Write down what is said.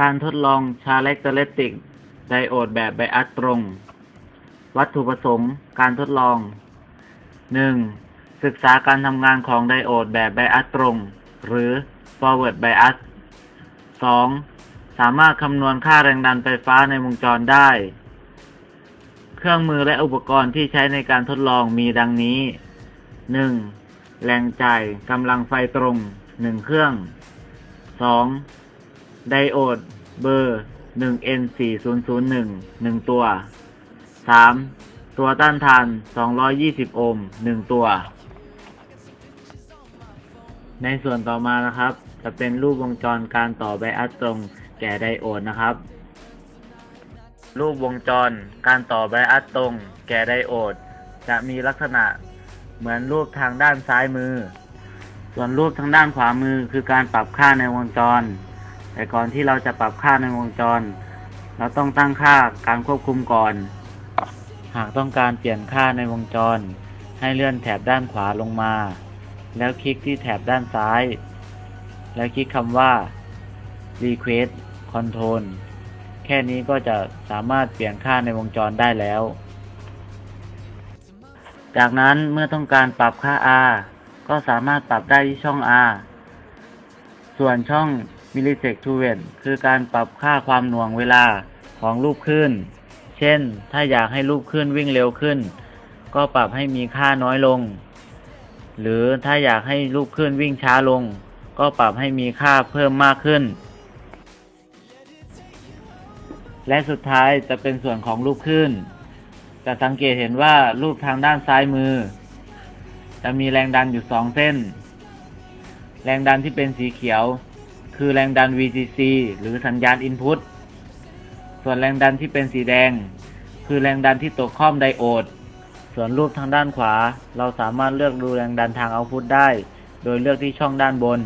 การทดลองชาเล็กเตเลติกไดโอดแบบไบอัสตรง วัตถุประสงค์ การทดลอง 1. ศึกษาการทำงานของไดโอดแบบไบอัสตรง หรือ forward bias 2. สามารถคำนวณค่าแรงดันไฟฟ้าในวงจรได้ เครื่องมือและอุปกรณ์ที่ใช้ในการทดลองมีดังนี้ 1. แรงจ่ายกำลังไฟตรง 1 เครื่อง 2. ไดโอด เบอร์ 1N4001 1 ตัว 3. ตัวต้านทาน 220 โอห์ม 1 ตัว ในส่วนต่อมานะครับ จะเป็นรูปวงจรการต่อไบอัสตรงแก่ไดโอดนะครับ รูปวงจรการต่อไบอัสตรงแก่ไดโอด จะมีลักษณะเหมือนรูปทางด้านซ้ายมือ ส่วนรูปทางด้านขวามือคือการปรับค่าในวงจร แต่ก่อนที่เราจะปรับค่าในวงจร เราต้องตั้งค่าการควบคุมก่อน หากต้องการเปลี่ยนค่าในวงจร ให้เลื่อนแถบด้านขวาลงมา แล้วคลิกที่แถบด้านซ้าย แล้วคลิกคำว่า request control แค่นี้ก็จะสามารถเปลี่ยนค่าในวงจรได้แล้ว จากนั้นเมื่อต้องการปรับค่า R ก็สามารถปรับได้ที่ช่อง R ส่วนช่อง millisecond to w e n คือการปรับค่าความหน่วงเวลาของรูปคลื่น เช่น ถ้าอยากให้รูปคลื่นวิ่งเร็วขึ้น ก็ปรับให้มีค่าน้อยลง หรือถ้าอยากให้รูปคลื่นวิ่งช้าลง ก็ปรับให้มีค่าเพิ่มมากขึ้น และสุดท้ายจะเป็นส่วนของรูปคลื่นจะสังเกตเห็นว่ารูปทางด้านซ้ายมือ จะมีแรงดันอยู่สองเส้น แรงดันที่เป็นสีเขียว คือแรงดัน VCC หรือสัญญาณ Input ส่วนแรงดันที่เป็นสีแดง คือแรงดันที่ตกข้อมไดโอด ส่วนรูปทางด้านขวา เราสามารถเลือกดูแรงดันทางเอาพุตได้ โดยเลือกที่ช่องด้านบน